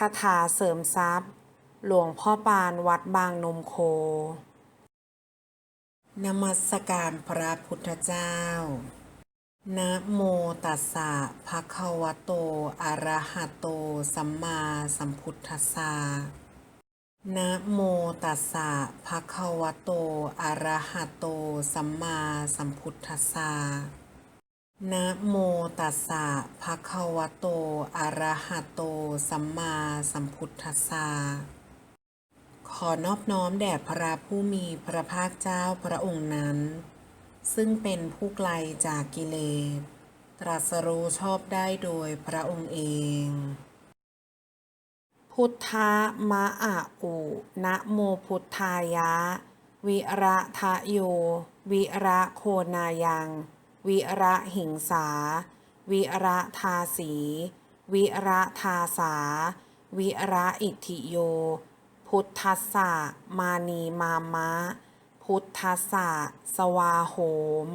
คาถาเสริมทรัพย์ หลวงพ่อปานวัดบางนมโคนมัสการพระพุทธเจ้า นะโมตัสสะภะคะวะโต อะระหะโต สัมมาสัมพุทธัสสะ นะโมตัสสะภะคะวะโต อะระหะโต สัมมาสัมพุทธัสสะ นะโมตัสสะภะคะวะโต อะระหะโต สัมมาสัมพุทธัสสะ ขอนอบน้อมแด่พระผู้มีพระภาคเจ้าพระองค์นั้น ซึ่งเป็นผู้ไกลจากกิเลส ตรัสรู้ชอบได้โดยพระองค์เอง พุทธะมะอะอุนะโมพุทธายะ วิระทะโย วิระโคนายัง วิระหิงสา วิระทาสี วิระทาสา วิระอิทิโย พุทธัสสะมานีมามะ พุทธัสสะสวาโหม